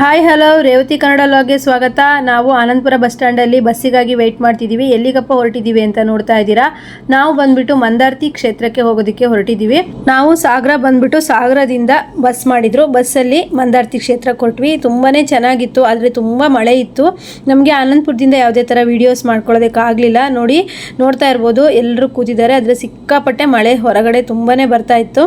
Hi hello Revathi Kannada ಲಾಗ್ಗೆ ಸ್ವಾಗತ. ನಾವು ಆನಂದಪುರ ಬಸ್ ಸ್ಟ್ಯಾಂಡಲ್ಲಿ ಬಸ್ಸಿಗಾಗಿ ವೆಯ್ಟ್ ಮಾಡ್ತಿದ್ದೀವಿ ಎಲ್ಲಿಗಪ್ಪ ಹೊರಟಿದ್ದೀವಿ ಅಂತ ನೋಡ್ತಾ ಇದ್ದೀರಾ? ನಾವು ಬಂದ್ಬಿಟ್ಟು ಮಂದಾರ್ತಿ ಕ್ಷೇತ್ರಕ್ಕೆ ಹೋಗೋದಕ್ಕೆ ಹೊರಟಿದ್ದೀವಿ ನಾವು ಸಾಗರ ಬಂದ್ಬಿಟ್ಟು ಸಾಗರದಿಂದ ಬಸ್ ಮಾಡಿದ್ರು. ಬಸ್ಸಲ್ಲಿ ಮಂದಾರ್ತಿ ಕ್ಷೇತ್ರಕ್ಕೆ ಕೊಟ್ವಿ. ತುಂಬಾ ಚೆನ್ನಾಗಿತ್ತು. ಆದರೆ ತುಂಬ ಮಳೆ ಇತ್ತು. ನಮಗೆ ಆನಂದಪುರದಿಂದ ಯಾವುದೇ ಥರ ವೀಡಿಯೋಸ್ ಮಾಡ್ಕೊಳ್ಳೋದಕ್ಕಾಗಲಿಲ್ಲ. ನೋಡಿ, ನೋಡ್ತಾ ಇರ್ಬೋದು. ಎಲ್ಲರೂ ಕೂತಿದ್ದಾರೆ. ಆದರೆ ಸಿಕ್ಕಾಪಟ್ಟೆ ಮಳೆ ಹೊರಗಡೆ ತುಂಬಾ ಬರ್ತಾ ಇತ್ತು.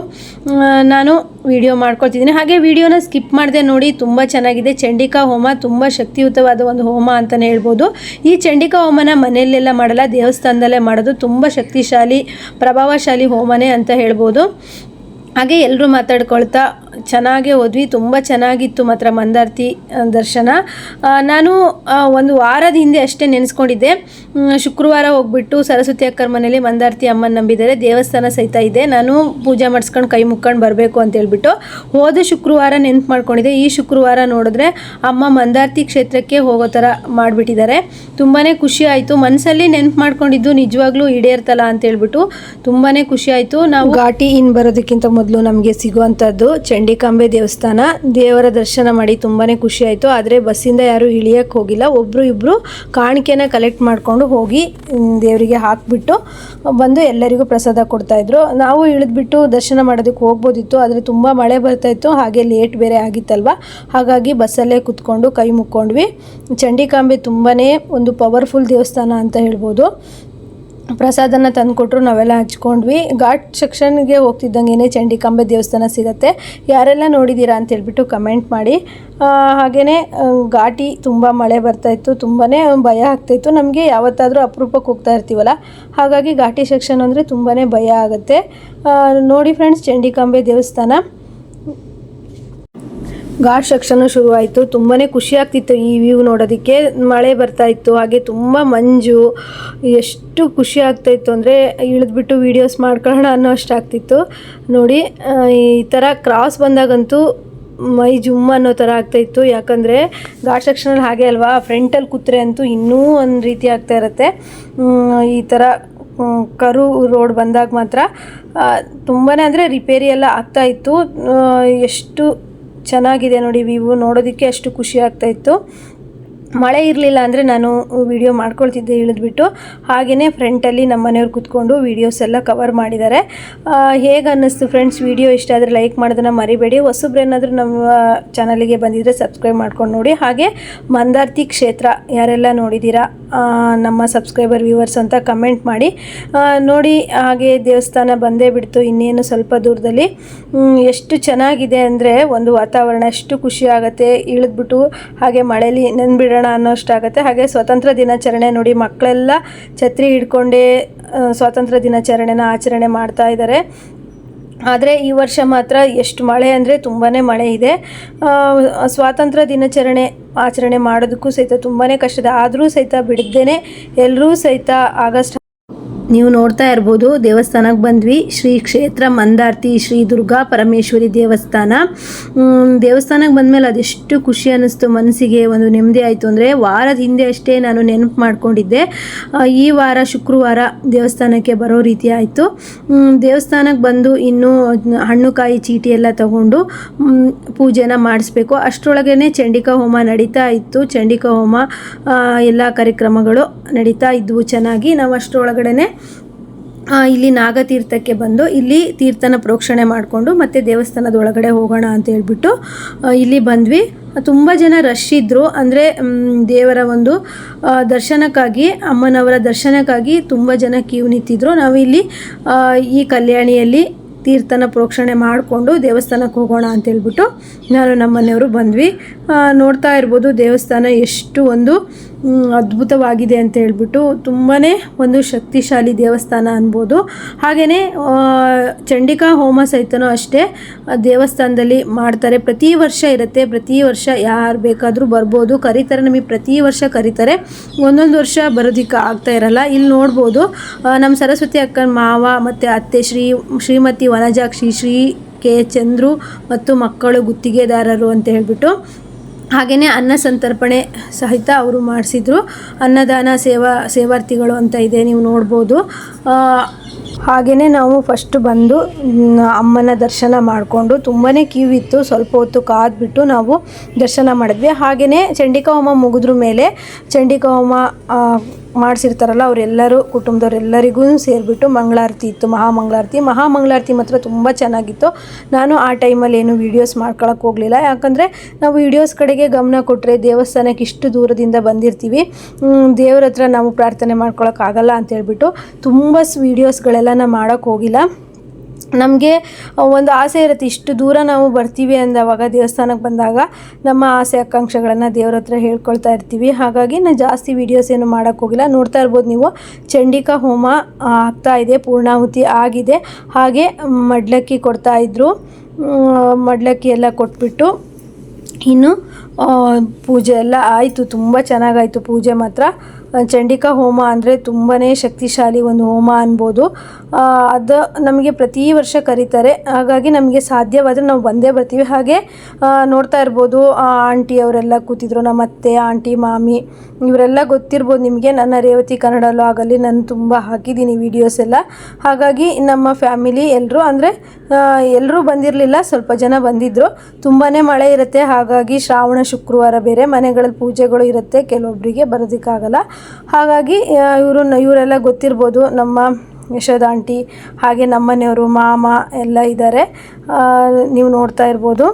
ನಾನು ವಿಡಿಯೋ ಮಾಡ್ಕೊಳ್ತಿದ್ದೀನಿ. ಹಾಗೆ ವಿಡಿಯೋನ ಸ್ಕಿಪ್ ಮಾಡದೆ ನೋಡಿ ತುಂಬ ಚೆನ್ನಾಗಿದೆ. ಚಂಡಿಕಾ ಹೋಮ ತುಂಬ ಶಕ್ತಿಯುತವಾದ ಒಂದು ಹೋಮ ಅಂತಲೇ ಹೇಳ್ಬೋದು. ಈ ಚಂಡಿಕಾ ಹೋಮನ ಮನೆಯಲ್ಲೆಲ್ಲ ಮಾಡಲ್ಲ, ದೇವಸ್ಥಾನದಲ್ಲೇ ಮಾಡೋದು ತುಂಬ ಶಕ್ತಿಶಾಲಿ, ಪ್ರಭಾವಶಾಲಿ ಹೋಮನೇ ಅಂತ ಹೇಳ್ಬೋದು. ಹಾಗೆ ಎಲ್ಲರೂ ಮಾತಾಡ್ಕೊಳ್ತಾ ಚೆನ್ನಾಗೇ ಹೋದ್ವಿ ತುಂಬ ಚೆನ್ನಾಗಿತ್ತು ಮಾತ್ರ ಮಂದಾರ್ತಿ ದರ್ಶನ. ನಾನು ಒಂದು ವಾರದ ಹಿಂದೆ ಅಷ್ಟೇ ನೆನೆಸ್ಕೊಂಡಿದ್ದೆ. ಶುಕ್ರವಾರ ಹೋಗ್ಬಿಟ್ಟು ಸರಸ್ವತಿ ಅಕ್ಕರ ಮನೇಲಿ ಮಂದಾರ್ತಿ ಅಮ್ಮನ ನಂಬಿದ್ದಾರೆ, ದೇವಸ್ಥಾನ ಸಹಿತ ಇದೆ. ನಾನು ಪೂಜೆ ಮಾಡಿಸ್ಕೊಂಡು ಕೈ ಮುಕ್ಕೊಂಡು ಬರಬೇಕು ಅಂತ ಹೇಳ್ಬಿಟ್ಟು ಹೋದ ಶುಕ್ರವಾರ ನೆನ್ಪು ಮಾಡ್ಕೊಂಡಿದ್ದೆ. ಈ ಶುಕ್ರವಾರ ನೋಡಿದ್ರೆ ಅಮ್ಮ ಮಂದಾರ್ತಿ ಕ್ಷೇತ್ರಕ್ಕೆ ಹೋಗೋ ಥರ ಮಾಡಿಬಿಟ್ಟಿದ್ದಾರೆ. ತುಂಬಾ ಖುಷಿ ಆಯಿತು. ಮನಸ್ಸಲ್ಲಿ ನೆನ್ಪು ಮಾಡ್ಕೊಂಡಿದ್ದು ನಿಜವಾಗ್ಲೂ ಈಡೇರ್ತಲ್ಲ ಅಂತ ಹೇಳ್ಬಿಟ್ಟು ತುಂಬಾ ಖುಷಿ ಆಯಿತು. ನಾವು ಘಾಟಿ ಇನ್ ಬರೋದಕ್ಕಿಂತ ಮೊದಲು ನಮಗೆ ಸಿಗುವಂಥದ್ದು ಚಂಡಿಕಾಂಬೆ ದೇವಸ್ಥಾನ, ದೇವರ ದರ್ಶನ ಮಾಡಿ ತುಂಬಾ ಖುಷಿ ಆಯಿತು. ಆದರೆ ಬಸ್ಸಿಂದ ಯಾರೂ ಇಳಿಯೋಕ್ಕೆ ಹೋಗಿಲ್ಲ. ಒಬ್ಬರು ಇಬ್ಬರು ಕಾಣಿಕೆನ ಕಲೆಕ್ಟ್ ಮಾಡಿಕೊಂಡು ಹೋಗಿ ದೇವರಿಗೆ ಹಾಕಿಬಿಟ್ಟು ಬಂದು ಎಲ್ಲರಿಗೂ ಪ್ರಸಾದ ಕೊಡ್ತಾಯಿದ್ರು ನಾವು ಇಳಿದ್ಬಿಟ್ಟು ದರ್ಶನ ಮಾಡೋದಕ್ಕೆ ಹೋಗ್ಬೋದಿತ್ತು. ಆದರೆ ತುಂಬ ಮಳೆ ಬರ್ತಾಯಿತ್ತು ಹಾಗೆ ಲೇಟ್ ಬೇರೆ ಆಗಿತ್ತಲ್ವ? ಹಾಗಾಗಿ ಬಸ್ಸಲ್ಲೇ ಕುತ್ಕೊಂಡು ಕೈ ಮುಕ್ಕೊಂಡ್ವಿ. ಚಂಡಿಕಾಂಬೆ ತುಂಬಾ ಒಂದು ಪವರ್ಫುಲ್ ದೇವಸ್ಥಾನ ಅಂತ ಹೇಳ್ಬೋದು. ಪ್ರಸಾದನ ತಂದುಕೊಟ್ರು, ನಾವೆಲ್ಲ ಹಚ್ಕೊಂಡ್ವಿ. ಘಾಟ್ ಸೆಕ್ಷನ್ಗೆ ಹೋಗ್ತಿದ್ದಂಗೆ ಚಂಡಿಕಾಂಬೆ ದೇವಸ್ಥಾನ ಸಿಗುತ್ತೆ. ಯಾರೆಲ್ಲ ನೋಡಿದ್ದೀರಾ ಅಂತ ಹೇಳ್ಬಿಟ್ಟು ಕಮೆಂಟ್ ಮಾಡಿ. ಹಾಗೆಯೇ ಘಾಟಿ ತುಂಬ ಮಳೆ ಬರ್ತಾಯಿತ್ತು ತುಂಬಾ ಭಯ ಆಗ್ತಾಯಿತ್ತು ನಮಗೆ ಯಾವತ್ತಾದರೂ ಅಪರೂಪಕ್ಕೆ ಹೋಗ್ತಾ ಇರ್ತೀವಲ್ಲ? ಹಾಗಾಗಿ ಘಾಟಿ ಸೆಕ್ಷನ್ ಅಂದರೆ ತುಂಬಾ ಭಯ ಆಗುತ್ತೆ. ನೋಡಿ ಫ್ರೆಂಡ್ಸ್ ಚಂಡಿಕಾಂಬೆ ದೇವಸ್ಥಾನ. ಘಾಟ್ ಸೆಕ್ಷನ್ ಶುರುವಾಯಿತು. ತುಂಬಾ ಖುಷಿ ಆಗ್ತಿತ್ತು ಈ ವ್ಯೂ ನೋಡೋದಕ್ಕೆ. ಮಳೆ ಬರ್ತಾ ಇತ್ತು, ಹಾಗೆ ತುಂಬ ಮಂಜು. ಎಷ್ಟು ಖುಷಿ ಆಗ್ತಾ ಇತ್ತು ಅಂದರೆ ಇಳಿದ್ಬಿಟ್ಟು ವೀಡಿಯೋಸ್ ಮಾಡ್ಕೊಳ್ಳೋಣ ಅನ್ನೋ ಅಷ್ಟು ಆಗ್ತಿತ್ತು. ನೋಡಿ ಈ ಥರ ಕ್ರಾಸ್ ಬಂದಾಗಂತೂ ಮೈ ಜುಮ್ ಅನ್ನೋ ಥರ ಆಗ್ತಾಯಿತ್ತು ಯಾಕಂದರೆ ಘಾಟ್ ಸೆಕ್ಷನಲ್ಲಿ ಹಾಗೆ ಅಲ್ವಾ ಫ್ರಂಟಲ್ಲಿ ಕೂತ್ರೆ ಅಂತೂ ಇನ್ನೂ ಒಂದು ರೀತಿ ಆಗ್ತಾ ಇರುತ್ತೆ. ಈ ಥರ ಕರು ರೋಡ್ ಬಂದಾಗ ಮಾತ್ರ ತುಂಬಾ ಅಂದರೆ ರಿಪೇರಿ ಎಲ್ಲ ಆಗ್ತಾಯಿತ್ತು ಎಷ್ಟು ಚೆನ್ನಾಗಿದೆ ನೋಡಿ ವ್ಯೂ ನೋಡೋದಕ್ಕೆ ಅಷ್ಟು ಖುಷಿ ಆಗ್ತಾ ಇತ್ತು. ಮಳೆ ಇರಲಿಲ್ಲ ಅಂದರೆ ನಾನು ವಿಡಿಯೋ ಮಾಡ್ಕೊಳ್ತಿದ್ದೆ ಇಳಿದ್ಬಿಟ್ಟು. ಹಾಗೆಯೇ ಫ್ರೆಂಟಲ್ಲಿ ನಮ್ಮ ಮನೆಯವ್ರು ಕೂತ್ಕೊಂಡು ವೀಡಿಯೋಸ್ ಎಲ್ಲ ಕವರ್ ಮಾಡಿದ್ದಾರೆ. ಹೇಗೆ ಅನ್ನಿಸ್ತು ಫ್ರೆಂಡ್ಸ್ ವೀಡಿಯೋ ಇಷ್ಟ ಆದರೆ ಲೈಕ್ ಮಾಡೋದನ್ನು ಮರಿಬೇಡಿ. ಹೊಸಬ್ರೇನಾದರೂ ನಮ್ಮ ಚಾನಲಿಗೆ ಬಂದಿದ್ದರೆ ಸಬ್ಸ್ಕ್ರೈಬ್ ಮಾಡ್ಕೊಂಡು ನೋಡಿ. ಹಾಗೆ ಮಂದಾರ್ತಿ ಕ್ಷೇತ್ರ, ಯಾರೆಲ್ಲ ನೋಡಿದ್ದೀರಾ ನಮ್ಮ ಸಬ್ಸ್ಕ್ರೈಬರ್ ವ್ಯೂವರ್ಸ್ ಅಂತ ಕಮೆಂಟ್ ಮಾಡಿ. ನೋಡಿ ಹಾಗೆ ದೇವಸ್ಥಾನ ಬಂದೇ ಬಿಡ್ತು. ಇನ್ನೇನು ಸ್ವಲ್ಪ ದೂರದಲ್ಲಿ. ಎಷ್ಟು ಚೆನ್ನಾಗಿದೆ ಅಂದರೆ ಒಂದು ವಾತಾವರಣ ಎಷ್ಟು ಖುಷಿ ಆಗುತ್ತೆ. ಇಳಿದ್ಬಿಟ್ಟು ಹಾಗೆ ಮಳೇಲಿ ನೆನ್ಬಿಡೋಣ ಅನ್ನೋಷ್ಟಾಗುತ್ತೆ ಹಾಗೆ ಸ್ವತಂತ್ರ ದಿನಾಚರಣೆ ನೋಡಿ ಮಕ್ಕಳೆಲ್ಲ ಛತ್ರಿ ಹಿಡ್ಕೊಂಡೇ ಸ್ವಾತಂತ್ರ್ಯ ದಿನಾಚರಣೆನ ಆಚರಣೆ ಮಾಡ್ತಾ ಇದ್ದಾರೆ ಆದರೆ ಈ ವರ್ಷ ಮಾತ್ರ ಎಷ್ಟು ಮಳೆ ಅಂದರೆ ತುಂಬಾ ಮಳೆ ಇದೆ. ಸ್ವಾತಂತ್ರ್ಯ ದಿನಾಚರಣೆ ಆಚರಣೆ ಮಾಡೋದಕ್ಕೂ ಸಹಿತ ತುಂಬಾ ಕಷ್ಟದ. ಆದರೂ ಸಹಿತ ಬಿಡದೇನೆ ಎಲ್ಲರೂ ಸಹಿತ ಆಗಸ್ಟ್ ನೀವು ನೋಡ್ತಾ ಇರ್ಬೋದು, ದೇವಸ್ಥಾನಕ್ಕೆ ಬಂದ್ವಿ. ಶ್ರೀ ಕ್ಷೇತ್ರ ಮಂದಾರ್ತಿ ಶ್ರೀ ದುರ್ಗಾ ಪರಮೇಶ್ವರಿ ದೇವಸ್ಥಾನ. ದೇವಸ್ಥಾನಕ್ಕೆ ಬಂದಮೇಲೆ ಅದೆಷ್ಟು ಖುಷಿ ಅನ್ನಿಸ್ತು ಮನಸ್ಸಿಗೆ, ಒಂದು ನೆಮ್ಮದಿ ಆಯಿತು ಅಂದರೆ ವಾರದ ಹಿಂದೆ ಅಷ್ಟೇ ನಾನು ನೆನಪು ಮಾಡ್ಕೊಂಡಿದ್ದೆ. ಈ ವಾರ ಶುಕ್ರವಾರ ದೇವಸ್ಥಾನಕ್ಕೆ ಬರೋ ರೀತಿ ಆಯಿತು. ದೇವಸ್ಥಾನಕ್ಕೆ ಬಂದು ಇನ್ನೂ ಹಣ್ಣು ಕಾಯಿ ಚೀಟಿ ಎಲ್ಲ ತಗೊಂಡು ಪೂಜೆನ ಮಾಡಿಸ್ಬೇಕು. ಅಷ್ಟರೊಳಗೇ ಚಂಡಿಕಾ ಹೋಮ ನಡೀತಾ ಇತ್ತು. ಚಂಡಿಕಾ ಹೋಮ ಎಲ್ಲ ಕಾರ್ಯಕ್ರಮಗಳು ನಡೀತಾ ಇದ್ವು ಚೆನ್ನಾಗಿ. ನಾವು ಅಷ್ಟರೊಳಗಡೆ ಇಲ್ಲಿ ನಾಗತೀರ್ಥಕ್ಕೆ ಬಂದು ಇಲ್ಲಿ ತೀರ್ಥನ ಪ್ರೋಕ್ಷಣೆ ಮಾಡಿಕೊಂಡು ಮತ್ತೆ ದೇವಸ್ಥಾನದ ಒಳಗಡೆ ಹೋಗೋಣ ಅಂತ ಹೇಳ್ಬಿಟ್ಟು ಇಲ್ಲಿ ಬಂದ್ವಿ. ತುಂಬ ಜನ ರಶ್ ಇದ್ದರು ಅಂದರೆ ದೇವರ ಒಂದು ದರ್ಶನಕ್ಕಾಗಿ, ಅಮ್ಮನವರ ದರ್ಶನಕ್ಕಾಗಿ ತುಂಬ ಜನ ಕ್ಯೂ ನಿಂತಿದ್ರು. ಇಲ್ಲಿ ಈ ಕಲ್ಯಾಣಿಯಲ್ಲಿ ತೀರ್ಥನ ಪ್ರೋಕ್ಷಣೆ ಮಾಡಿಕೊಂಡು ದೇವಸ್ಥಾನಕ್ಕೆ ಹೋಗೋಣ ಅಂತ ಹೇಳ್ಬಿಟ್ಟು, ನಾನು ನಮ್ಮ ಮನೆಯವರು ಬಂದ್ವಿ ನೋಡ್ತಾ ಇರ್ಬೋದು ದೇವಸ್ಥಾನ ಎಷ್ಟು ಒಂದು ಅದ್ಭುತವಾಗಿದೆ ಅಂತ ಹೇಳ್ಬಿಟ್ಟು ತುಂಬಾ ಒಂದು ಶಕ್ತಿಶಾಲಿ ದೇವಸ್ಥಾನ ಅನ್ಬೋದು. ಹಾಗೆಯೇ ಚಂಡಿಕಾ ಹೋಮ ಸಹಿತನೂ ಅಷ್ಟೇ ದೇವಸ್ಥಾನದಲ್ಲಿ ಮಾಡ್ತಾರೆ. ಪ್ರತಿ ವರ್ಷ ಇರುತ್ತೆ, ಪ್ರತಿ ವರ್ಷ ಯಾರು ಬೇಕಾದರೂ ಬರ್ಬೋದು. ಕರೀತಾರೆ, ನಮಗೆ ಪ್ರತಿ ವರ್ಷ ಕರೀತಾರೆ. ಒಂದೊಂದು ವರ್ಷ ಬರೋದಕ್ಕೆ ಆಗ್ತಾ ಇರಲ್ಲ. ಇಲ್ಲಿ ನೋಡ್ಬೋದು ನಮ್ಮ ಸರಸ್ವತಿ ಅಕ್ಕನ ಮಾವ ಮತ್ತು ಅತ್ತೆ ಶ್ರೀ, ಶ್ರೀಮತಿ ವನಜಾಕ್ಷಿ, ಶ್ರೀ ಕೆ ಚಂದ್ರು ಮತ್ತು ಮಕ್ಕಳು ಗುತ್ತಿಗೆದಾರರು ಅಂತ ಹೇಳ್ಬಿಟ್ಟು ಹಾಗೆಯೇ ಅನ್ನ ಸಂತರ್ಪಣೆ ಸಹಿತ ಅವರು ಮಾಡಿಸಿದ್ರು. ಅನ್ನದಾನ, ಸೇವಾ, ಸೇವಾರ್ಥಿಗಳು ಅಂತ ಇದೆ, ನೀವು ನೋಡ್ಬೋದು. ಹಾಗೆಯೇ ನಾವು ಫಸ್ಟ್ ಬಂದು ಅಮ್ಮನ ದರ್ಶನ ಮಾಡಿಕೊಂಡು ತುಂಬಾ ಕ್ಯೂ ಇತ್ತು. ಸ್ವಲ್ಪ ಹೊತ್ತು ಕಾದ್ಬಿಟ್ಟು ನಾವು ದರ್ಶನ ಮಾಡಿದ್ವಿ. ಹಾಗೆಯೇ ಚಂಡಿಕಾ ಹೋಮ ಮುಗಿದ್ರ ಮೇಲೆ ಚಂಡಿಕಾ ಹೋಮ ಮಾಡಿಸಿರ್ತಾರಲ್ಲ, ಅವರೆಲ್ಲರೂ, ಕುಟುಂಬದವರೆಲ್ಲರಿಗೂ ಸೇರಿಬಿಟ್ಟು ಮಂಗಳಾರತಿ ಇತ್ತು ಮಹಾಮಂಗಳಾರತಿ ಮಹಾಮಂಗಳಾರತಿ ಮಾತ್ರ ತುಂಬ ಚೆನ್ನಾಗಿತ್ತು. ನಾನು ಆ ಟೈಮಲ್ಲಿ ಏನು ವೀಡಿಯೋಸ್ ಮಾಡ್ಕೊಳಕ್ಕೆ ಹೋಗಲಿಲ್ಲ. ಯಾಕಂದರೆ ನಾವು ವೀಡಿಯೋಸ್ ಕಡೆಗೆ ಗಮನ ಕೊಟ್ಟರೆ ದೇವಸ್ಥಾನಕ್ಕೆ ಇಷ್ಟು ದೂರದಿಂದ ಬಂದಿರ್ತೀವಿ. ದೇವ್ರ ಹತ್ರ ನಾವು ಪ್ರಾರ್ಥನೆ ಮಾಡ್ಕೊಳಕ್ಕಾಗಲ್ಲ ಅಂತ ಹೇಳ್ಬಿಟ್ಟು ತುಂಬ ವೀಡಿಯೋಸ್ಗಳೆಲ್ಲ ನಾನು ಮಾಡೋಕ್ಕೆ ಹೋಗಿಲ್ಲ. ನಮಗೆ ಒಂದು ಆಸೆ ಇರುತ್ತೆ ಇಷ್ಟು ದೂರ ನಾವು ಬರ್ತೀವಿ ಅಂದವಾಗ ದೇವಸ್ಥಾನಕ್ಕೆ ಬಂದಾಗ ನಮ್ಮ ಆಸೆ ಆಕಾಂಕ್ಷೆಗಳನ್ನು ದೇವ್ರ ಹತ್ರ ಹೇಳ್ಕೊಳ್ತಾ ಇರ್ತೀವಿ. ಹಾಗಾಗಿ ನಾನು ಜಾಸ್ತಿ ವೀಡಿಯೋಸ್ ಏನು ಮಾಡೋಕ್ಕೆ ಹೋಗಿಲ್ಲ. ನೋಡ್ತಾ ಇರ್ಬೋದು ನೀವು ಚಂಡಿಕಾ ಹೋಮ ಆಗ್ತಾ ಇದೆ ಪೂರ್ಣಾಹುತಿ ಆಗಿದೆ. ಹಾಗೆ ಮಡ್ಲಕ್ಕಿ ಕೊಡ್ತಾ ಇದ್ರು. ಮ್, ಮಡ್ಲಕ್ಕಿ ಎಲ್ಲ ಕೊಟ್ಬಿಟ್ಟು ಇನ್ನು ಪೂಜೆ ಎಲ್ಲ ಆಯಿತು. ತುಂಬ ಚೆನ್ನಾಗಾಯಿತು ಪೂಜೆ ಮಾತ್ರ. ಚಂಡಿಕಾ ಹೋಮ ಅಂದರೆ ತುಂಬಾ ಶಕ್ತಿಶಾಲಿ ಒಂದು ಹೋಮ ಅನ್ಬೋದು. ಅದು ನಮಗೆ ಪ್ರತಿ ವರ್ಷ ಕರೀತಾರೆ. ಹಾಗಾಗಿ ನಮಗೆ ಸಾಧ್ಯವಾದರೆ ನಾವು ಬಂದೇ ಬರ್ತೀವಿ. ಹಾಗೆ ನೋಡ್ತಾ ಇರ್ಬೋದು ಆಂಟಿ ಅವರೆಲ್ಲ ಕೂತಿದ್ರು, ನಮ್ಮ ಅತ್ತೆ, ಆಂಟಿ, ಮಾಮಿ, ಇವರೆಲ್ಲ ಗೊತ್ತಿರ್ಬೋದು ನಿಮಗೆ. ನನ್ನ ರೇವತಿ ಕನ್ನಡ ಆಗಲಿ, ನಾನು ತುಂಬ ಹಾಕಿದ್ದೀನಿ ವೀಡಿಯೋಸ್ ಎಲ್ಲ. ಹಾಗಾಗಿ ನಮ್ಮ ಫ್ಯಾಮಿಲಿ ಎಲ್ಲರೂ ಅಂದರೆ ಎಲ್ಲರೂ ಬಂದಿರಲಿಲ್ಲ, ಸ್ವಲ್ಪ ಜನ ಬಂದಿದ್ದರು ತುಂಬಾ ಮಳೆ ಇರುತ್ತೆ. ಹಾಗಾಗಿ ಶ್ರಾವಣ, ಶುಕ್ರವಾರ ಬೇರೆ ಮನೆಗಳಲ್ಲಿ ಪೂಜೆಗಳು ಇರುತ್ತೆ. ಕೆಲವೊಬ್ಬರಿಗೆ ಬರೋದಕ್ಕಾಗಲ್ಲ. ಹಾಗಾಗಿ ಇವರು, ಇವರೆಲ್ಲ ಗೊತ್ತಿರ್ಬೋದು ನಮ್ಮ ಯಶೋಧ ಆಂಟಿ, ಹಾಗೆ ನಮ್ಮನೆಯವರು ಮಾಮ ಎಲ್ಲ ಇದ್ದಾರೆ. ನೀವು ನೋಡ್ತಾ ಇರ್ಬೋದು.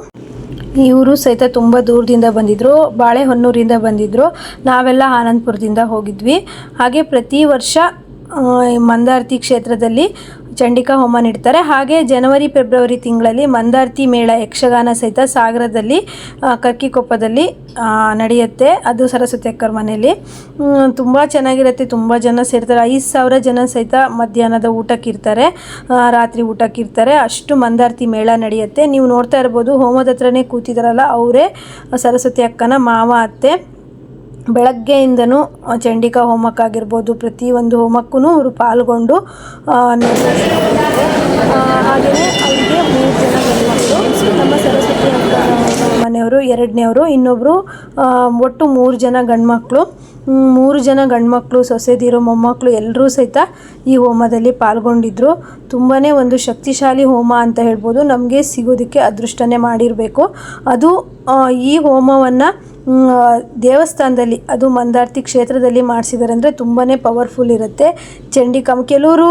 ಇವರು ಸಹಿತ ತುಂಬ ದೂರದಿಂದ ಬಂದಿದ್ದರು ಬಾಳೆಹೊನ್ನೂರಿಂದ ಬಂದಿದ್ದರು ನಾವೆಲ್ಲ ಆನಂದಪುರದಿಂದ ಹೋಗಿದ್ವಿ. ಹಾಗೆ ಪ್ರತಿ ವರ್ಷ ಮಂದಾರ್ತಿ ಕ್ಷೇತ್ರದಲ್ಲಿ ಚಂಡಿಕಾ ಹೋಮ ನೀಡ್ತಾರೆ. ಹಾಗೆ ಜನವರಿ, ಫೆಬ್ರವರಿ ತಿಂಗಳಲ್ಲಿ ಮಂದಾರ್ತಿ ಮೇಳ ಯಕ್ಷಗಾನ ಸಹಿತ ಸಾಗರದಲ್ಲಿ ಕರ್ಕಿಕೊಪ್ಪದಲ್ಲಿ ನಡೆಯುತ್ತೆ. ಅದು ಸರಸ್ವತಿ ಅಕ್ಕರ ಮನೆಯಲ್ಲಿ. ತುಂಬ ಚೆನ್ನಾಗಿರುತ್ತೆ. ತುಂಬ ಜನ ಸೇರ್ತಾರೆ. ಐದು ಸಾವಿರ ಜನ ಸಹಿತ ಮಧ್ಯಾಹ್ನದ ಊಟಕ್ಕಿರ್ತಾರೆ ರಾತ್ರಿ ಊಟಕ್ಕಿರ್ತಾರೆ ಅಷ್ಟು ಮಂದಾರ್ತಿ ಮೇಳ ನಡೆಯುತ್ತೆ. ನೀವು ನೋಡ್ತಾ ಇರ್ಬೋದು, ಹೋಮದ ಹತ್ರನೇ ಕೂತಿದಾರಲ್ಲ, ಅವರೇ ಸರಸ್ವತಿ ಅಕ್ಕನ ಮಾವ, ಅತ್ತೆ. ಬೆಳಗ್ಗೆಯಿಂದನೂ ಚಂಡಿಕಾ ಹೋಮಕ್ಕಾಗಿರ್ಬೋದು ಪ್ರತಿಯೊಂದು ಹೋಮಕ್ಕೂ ಅವರು ಪಾಲ್ಗೊಂಡು ಹಾಗೆಯೇ ಅವರಿಗೆ ಮೂರು ಜನ ಗಂಡ್ಮಕ್ಳು ನಮ್ಮ ಸರಸ್ವತಿ ಮನೆಯವರು ಎರಡನೇವರು ಇನ್ನೊಬ್ಬರು ಒಟ್ಟು ಮೂರು ಜನ ಗಂಡ್ಮಕ್ಳು. ಹ್ಮ್, ಮೂರು ಜನ ಗಂಡ್ಮಕ್ಳು, ಸೊಸೆದಿರು ಮೊಮ್ಮಕ್ಕಳು ಎಲ್ಲರೂ ಸಹಿತ ಈ ಹೋಮದಲ್ಲಿ ಪಾಲ್ಗೊಂಡಿದ್ರು. ತುಂಬಾ ಒಂದು ಶಕ್ತಿಶಾಲಿ ಹೋಮ ಅಂತ ಹೇಳ್ಬೋದು. ನಮಗೆ ಸಿಗೋದಕ್ಕೆ ಅದೃಷ್ಟನೇ ಮಾಡಿರಬೇಕು. ಅದು ಈ ಹೋಮವನ್ನು ದೇವಸ್ಥಾನದಲ್ಲಿ, ಅದು ಮಂದಾರ್ತಿ ಕ್ಷೇತ್ರದಲ್ಲಿ ಮಾಡಿಸಿದ್ದಾರೆ ಅಂದರೆ ತುಂಬಾ ಪವರ್ಫುಲ್ ಇರುತ್ತೆ. ಚಂಡಿಕಾ, ಕೆಲವರು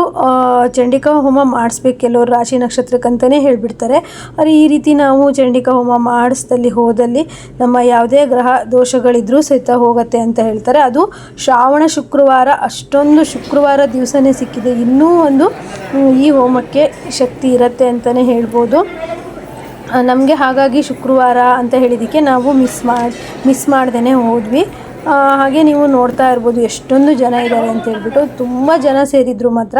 ಚಂಡಿಕಾ ಹೋಮ ಮಾಡಿಸ್ಬೇಕು, ಕೆಲವರು ರಾಶಿ ನಕ್ಷತ್ರಕ್ಕಂತಲೇ ಹೇಳಿಬಿಡ್ತಾರೆ. ಆದರೆ ಈ ರೀತಿ ನಾವು ಚಂಡಿಕಾ ಹೋಮ ಮಾಡಿಸ್ದಲ್ಲಿ ಹೋದಲ್ಲಿ ನಮ್ಮ ಯಾವುದೇ ಗ್ರಹ ದೋಷಗಳಿದ್ರೂ ಸಹಿತ ಹೋಗುತ್ತೆ ಅಂತ ಹೇಳ್ತಾರೆ. ಅದು ಶ್ರಾವಣ ಶುಕ್ರವಾರ, ಅಷ್ಟೊಂದು ಶುಕ್ರವಾರ ದಿವಸನೇ ಸಿಕ್ಕಿದೆ. ಇನ್ನೂ ಒಂದು ಈ ಹೋಮಕ್ಕೆ ಶಕ್ತಿ ಇರುತ್ತೆ ಅಂತಲೇ ಹೇಳ್ಬೋದು. ನಮಗೆ ಹಾಗಾಗಿ ಶುಕ್ರವಾರ ಅಂತ ಹೇಳಿದ್ದಕ್ಕೆ ನಾವು ಮಿಸ್ ಮಾಡಿ ಮಿಸ್ ಮಾಡ್ದೇ ಹೋದ್ವಿ. ಹಾಗೆ ನೀವು ನೋಡ್ತಾ ಇರ್ಬೋದು ಎಷ್ಟೊಂದು ಜನ ಇದ್ದಾರೆ ಅಂತ ಹೇಳ್ಬಿಟ್ಟು ತುಂಬ ಜನ ಸೇರಿದ್ರು ಮಾತ್ರ.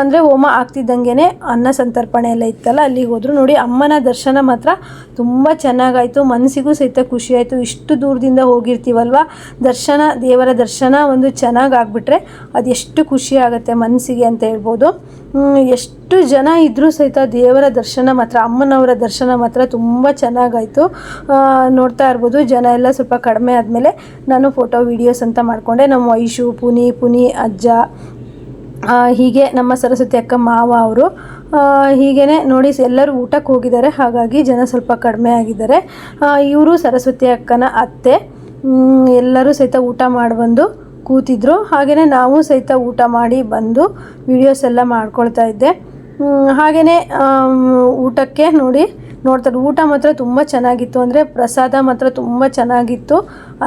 ಅಂದರೆ ಹೋಮ ಆಗ್ತಿದ್ದಂಗೆ ಅನ್ನ ಸಂತರ್ಪಣೆ ಎಲ್ಲ ಇತ್ತಲ್ಲ, ಅಲ್ಲಿಗೆ ಹೋದರು ನೋಡಿ ಅಮ್ಮನ ದರ್ಶನ ಮಾತ್ರ ತುಂಬ ಚೆನ್ನಾಗಾಯಿತು. ಮನಸ್ಸಿಗೂ ಸಹಿತ ಖುಷಿಯಾಯಿತು. ಇಷ್ಟು ದೂರದಿಂದ ಹೋಗಿರ್ತೀವಲ್ವ? ದರ್ಶನ, ದೇವರ ದರ್ಶನ ಒಂದು ಚೆನ್ನಾಗಿ ಆಗಿಬಿಟ್ರೆ ಅದು ಎಷ್ಟು ಖುಷಿ ಆಗುತ್ತೆ ಮನಸ್ಸಿಗೆ ಅಂತ ಹೇಳ್ಬೋದು. ಎಷ್ಟು ಜನ ಇದ್ದರೂ ಸಹಿತ ದೇವರ ದರ್ಶನ ಮಾತ್ರ, ಅಮ್ಮನವರ ದರ್ಶನ ಮಾತ್ರ ತುಂಬ ಚೆನ್ನಾಗಾಯಿತು. ನೋಡ್ತಾ ಇರ್ಬೋದು ಜನ ಎಲ್ಲ ಸ್ವಲ್ಪ ಕಡಿಮೆ ಆದಮೇಲೆ ನಾನು ಫೋಟೋ ವೀಡಿಯೋಸ್ ಅಂತ ಮಾಡಿಕೊಂಡೆ. ನಮ್ಮ ಐಶು, ಪುನಿ ಪುನಿ, ಅಜ್ಜ ಹೀಗೆ ನಮ್ಮ ಸರಸ್ವತಿ ಅಕ್ಕ, ಮಾವ ಅವರು ಹೀಗೇ ನೋಡಿ ಎಲ್ಲರೂ ಊಟಕ್ಕೆ ಹೋಗಿದ್ದಾರೆ. ಹಾಗಾಗಿ ಜನ ಸ್ವಲ್ಪ ಕಡಿಮೆ ಆಗಿದ್ದಾರೆ. ಇವರು ಸರಸ್ವತಿ ಅಕ್ಕನ ಅತ್ತೆ. ಎಲ್ಲರೂ ಸಹಿತ ಊಟ ಮಾಡಿ ಬಂದು ಕೂತಿದ್ರು. ಹಾಗೆಯೇ ನಾವು ಸಹಿತ ಊಟ ಮಾಡಿ ಬಂದು ವಿಡಿಯೋಸ್ ಎಲ್ಲ ಮಾಡ್ಕೊಳ್ತಾ ಇದ್ದೆ. ಹಾಗೆಯೇ ಊಟಕ್ಕೆ ನೋಡಿ, ನೋಡ್ತಾರೆ, ಊಟ ಮಾತ್ರ ತುಂಬ ಚೆನ್ನಾಗಿತ್ತು. ಅಂದರೆ ಪ್ರಸಾದ ಮಾತ್ರ ತುಂಬ ಚೆನ್ನಾಗಿತ್ತು.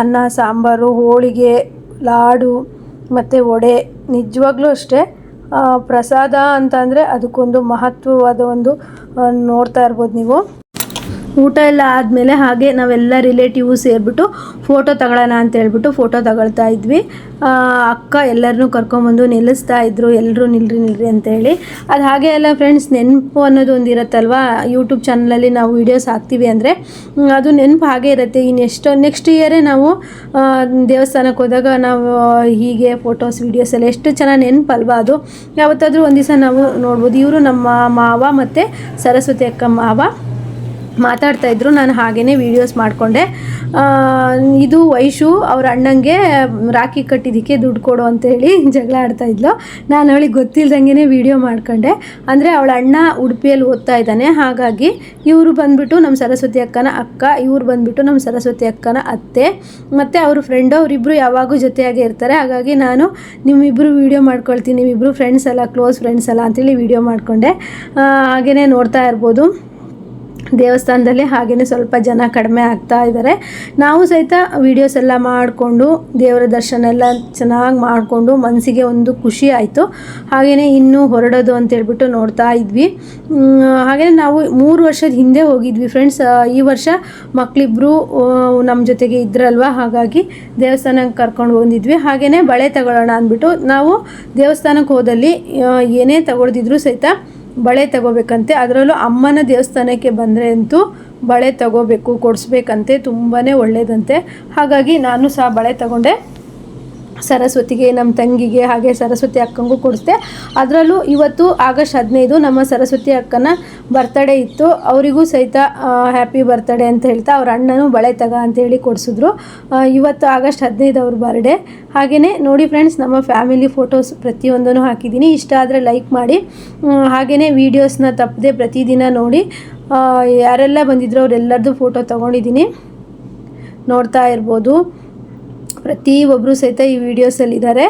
ಅನ್ನ, ಸಾಂಬಾರು, ಹೋಳಿಗೆ, ಲಾಡು, ಮತ್ತು ವಡೆ, ನಿಜವಾಗ್ಲೂ ಅಷ್ಟೇ. ಪ್ರಸಾದ ಅಂತ ಅಂದರೆ ಅದಕ್ಕೊಂದು ಮಹತ್ವವಾದ ಒಂದು ನೋಡ್ತಾ ಇರ್ಬೋದು ನೀವು. ಊಟ ಎಲ್ಲ ಆದಮೇಲೆ ಹಾಗೆ ನಾವೆಲ್ಲ ರಿಲೇಟಿವ್ ಸೇರಿಬಿಟ್ಟು ಫೋಟೋ ತಗೊಳ್ಳೋಣ ಅಂತ ಹೇಳ್ಬಿಟ್ಟು ಫೋಟೋ ತಗೊಳ್ತಾ ಇದ್ವಿ. ಅಕ್ಕ ಎಲ್ಲರನ್ನೂ ಕರ್ಕೊಂಬಂದು ನಿಲ್ಲಿಸ್ತಾ ಇದ್ರು. ಎಲ್ಲರೂ ನಿಲ್ರಿ ನಿಲ್ರಿ ಅಂತೇಳಿ ಅದು ಹಾಗೆ ಎಲ್ಲ ಫ್ರೆಂಡ್ಸ್ ನೆನಪು ಅನ್ನೋದು ಒಂದು ಇರುತ್ತಲ್ವಾ? ಯೂಟ್ಯೂಬ್ ಚಾನಲಲ್ಲಿ ನಾವು ವೀಡಿಯೋಸ್ ಹಾಕ್ತೀವಿ ಅಂದರೆ ಅದು ನೆನಪು ಹಾಗೆ ಇರುತ್ತೆ. ಇನ್ನು ಎಷ್ಟೋ ನೆಕ್ಸ್ಟ್ ಇಯರೇ ನಾವು ದೇವಸ್ಥಾನಕ್ಕೆ ಹೋದಾಗ ನಾವು ಹೀಗೆ ಫೋಟೋಸ್ ವೀಡಿಯೋಸ್ ಎಲ್ಲ ಎಷ್ಟು ಚೆನ್ನಾಗಿ ನೆನಪಲ್ವಾ ಅದು? ಯಾವತ್ತಾದರೂ ಒಂದು ದಿವಸ ನಾವು ನೋಡ್ಬೋದು. ಇವರು ನಮ್ಮ ಮಾವ ಮತ್ತು ಸರಸ್ವತಿ ಅಕ್ಕ ಮಾವ. ಮಾತಾಡ್ತಾ ಇದ್ರು, ನಾನು ಹಾಗೇ ವೀಡಿಯೋಸ್ ಮಾಡಿಕೊಂಡೆ. ಇದು ವೈಶು ಅವ್ರ ಅಣ್ಣಂಗೆ ರಾಖಿ ಕಟ್ಟಿದ್ದಕ್ಕೆ ದುಡ್ಡು ಕೊಡು ಅಂತ ಹೇಳಿ ಜಗಳ ಆಡ್ತಾ ಇದ್ಲು. ನಾನು ಅವಳಿಗೆ ಗೊತ್ತಿಲ್ದಂಗೆ ವೀಡಿಯೋ ಮಾಡ್ಕೊಂಡೆ. ಅಂದರೆ ಅವಳ ಅಣ್ಣ ಉಡುಪಿಯಲ್ಲಿ ಓದ್ತಾ ಇದ್ದಾನೆ. ಹಾಗಾಗಿ ಇವರು ಬಂದುಬಿಟ್ಟು ನಮ್ಮ ಸರಸ್ವತಿ ಅಕ್ಕನ ಅಕ್ಕ, ಇವರು ಬಂದುಬಿಟ್ಟು ನಮ್ಮ ಸರಸ್ವತಿ ಅಕ್ಕನ ಅತ್ತೆ, ಮತ್ತು ಅವ್ರ ಫ್ರೆಂಡು ಅವರಿಬ್ಬರು ಯಾವಾಗೂ ಜೊತೆಯಾಗೇ ಇರ್ತಾರೆ. ಹಾಗಾಗಿ ನಾನು ನಿಮ್ಮಿಬ್ಬರು ವೀಡಿಯೋ ಮಾಡ್ಕೊಳ್ತೀನಿ ನಿಮ್ಮಿಬ್ಬರು ಫ್ರೆಂಡ್ಸ್ ಅಲ್ಲ ಕ್ಲೋಸ್ ಫ್ರೆಂಡ್ಸ್ ಅಲ್ಲ ಅಂತೇಳಿ ವೀಡಿಯೋ ಮಾಡಿಕೊಂಡೆ. ಹಾಗೆಯೇ ನೋಡ್ತಾ ಇರ್ಬೋದು. ದೇವಸ್ಥಾನದಲ್ಲಿ ಹಾಗೆಯೇ ಸ್ವಲ್ಪ ಜನ ಕಡಿಮೆ ಆಗ್ತಾ ಇದ್ದಾರೆ. ನಾವು ಸಹಿತ ವೀಡಿಯೋಸ್ ಎಲ್ಲ ಮಾಡಿಕೊಂಡು, ದೇವರ ದರ್ಶನ ಎಲ್ಲ ಚೆನ್ನಾಗಿ ಮಾಡಿಕೊಂಡು ಮನಸ್ಸಿಗೆ ಒಂದು ಖುಷಿ ಆಯಿತು. ಹಾಗೆಯೇ ಇನ್ನೂ ಹೊರಡೋದು ಅಂತೇಳ್ಬಿಟ್ಟು ನೋಡ್ತಾ ಇದ್ವಿ. ಹಾಗೆಯೇ ನಾವು ಮೂರು ವರ್ಷದ ಹಿಂದೆ ಹೋಗಿದ್ವಿ ಫ್ರೆಂಡ್ಸ್ ಈ ವರ್ಷ ಮಕ್ಕಳಿಬ್ಬರು ನಮ್ಮ ಜೊತೆಗೆ ಇದ್ರಲ್ವ? ಹಾಗಾಗಿ ದೇವಸ್ಥಾನಕ್ಕೆ ಕರ್ಕೊಂಡು ಬಂದಿದ್ವಿ. ಹಾಗೆಯೇ ಬಳೆ ತಗೊಳ್ಳೋಣ ಅಂದ್ಬಿಟ್ಟು ನಾವು ದೇವಸ್ಥಾನಕ್ಕೆ ಹೋದಲ್ಲಿ ಏನೇ ತಗೊಳ್ದಿದ್ರು ಸಹಿತ ಬಳೆ ತಗೋಬೇಕಂತೆ. ಅದರಲ್ಲೂ ಅಮ್ಮನ ದೇವಸ್ಥಾನಕ್ಕೆ ಬಂದರೆ ಅಂತೂ ಬಳೆ ತಗೋಬೇಕು, ಕೊಡಿಸ್ಬೇಕಂತೆ ತುಂಬಾ ಒಳ್ಳೆಯದಂತೆ ಹಾಗಾಗಿ ನಾನು ಸಹ ಬಳೆ ತಗೊಂಡೆ. ಸರಸ್ವತಿಗೆ ನಮ್ಮ ತಂಗಿಗೆ ಹಾಗೆ ಸರಸ್ವತಿ ಅಕ್ಕಂಗೂ ಕೊಡಿಸ್ದೆ. ಅದರಲ್ಲೂ ಇವತ್ತು ಆಗಸ್ಟ್ ಹದಿನೈದು ನಮ್ಮ ಸರಸ್ವತಿ ಅಕ್ಕನ ಬರ್ತಡೇ ಇತ್ತು. ಅವರಿಗೂ ಸಹಿತ ಹ್ಯಾಪಿ ಬರ್ತಡೇ ಅಂತ ಹೇಳ್ತಾ ಅವ್ರ ಅಣ್ಣನೂ ಬಳೆ ತಗ ಅಂತೇಳಿ ಕೊಡಿಸಿದ್ರು. ಇವತ್ತು ಆಗಸ್ಟ್ ಹದಿನೈದು ಅವ್ರ ಬರ್ಡೇ ಹಾಗೆಯೇ ನೋಡಿ ಫ್ರೆಂಡ್ಸ್ ನಮ್ಮ ಫ್ಯಾಮಿಲಿ ಫೋಟೋಸ್ ಪ್ರತಿಯೊಂದನ್ನು ಹಾಕಿದ್ದೀನಿ. ಇಷ್ಟ ಆದರೆ ಲೈಕ್ ಮಾಡಿ. ಹಾಗೆಯೇ ವೀಡಿಯೋಸ್ನ ತಪ್ಪದೆ ಪ್ರತಿದಿನ ನೋಡಿ. ಯಾರೆಲ್ಲ ಬಂದಿದ್ರು ಅವರೆಲ್ಲರದ್ದು ಫೋಟೋ ತೊಗೊಂಡಿದ್ದೀನಿ. ನೋಡ್ತಾ ಇರ್ಬೋದು. ಪ್ರತಿಯೊಬ್ಬರು ಸಹಿತ ಈ ವಿಡಿಯೋಸಲ್ಲಿದ್ದಾರೆ.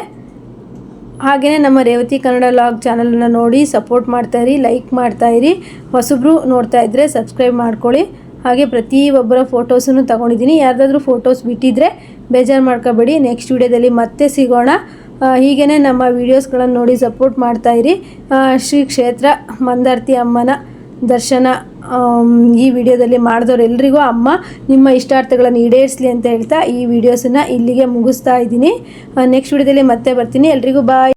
ಹಾಗೆಯೇ ನಮ್ಮ ರೇವತಿ ಕನ್ನಡ ಲಾಗ್ ಚಾನಲನ್ನು ನೋಡಿ ಸಪೋರ್ಟ್ ಮಾಡ್ತಾಯಿರಿ ಲೈಕ್ ಮಾಡ್ತಾಯಿರಿ ಹೊಸಬ್ರು ನೋಡ್ತಾ ಇದ್ದರೆ ಸಬ್ಸ್ಕ್ರೈಬ್ ಮಾಡ್ಕೊಳ್ಳಿ. ಹಾಗೆ ಪ್ರತಿಯೊಬ್ಬರ ಫೋಟೋಸನ್ನು ತಗೊಂಡಿದ್ದೀನಿ. ಯಾರ್ದಾದ್ರೂ ಫೋಟೋಸ್ ಬಿಟ್ಟಿದ್ರೆ ಬೇಜಾರು ಮಾಡ್ಕೋಬೇಡಿ. ನೆಕ್ಸ್ಟ್ ವಿಡಿಯೋದಲ್ಲಿ ಮತ್ತೆ ಸಿಗೋಣ. ಹೀಗೇ ನಮ್ಮ ವೀಡಿಯೋಸ್ಗಳನ್ನು ನೋಡಿ ಸಪೋರ್ಟ್ ಮಾಡ್ತಾಯಿರಿ ಶ್ರೀ ಕ್ಷೇತ್ರ ಮಂದಾರ್ತಿ ಅಮ್ಮನ ದರ್ಶನ ಈ ವಿಡಿಯೋದಲ್ಲಿ ಮಾಡಿದವರೆಲ್ಲರಿಗೂ ಅಮ್ಮ, ನಿಮ್ಮ ಇಷ್ಟಾರ್ಥಗಳನ್ನು ಈಡೇರಿಸಲಿ ಅಂತ ಹೇಳ್ತಾ ಈ ವಿಡಿಯೋಸನ್ನು ಇಲ್ಲಿಗೆ ಮುಗಿಸ್ತಾ ಇದ್ದೀನಿ. ನೆಕ್ಸ್ಟ್ ವಿಡಿಯೋದಲ್ಲಿ ಮತ್ತೆ ಬರ್ತೀನಿ. ಎಲ್ರಿಗೂ ಬಾಯ್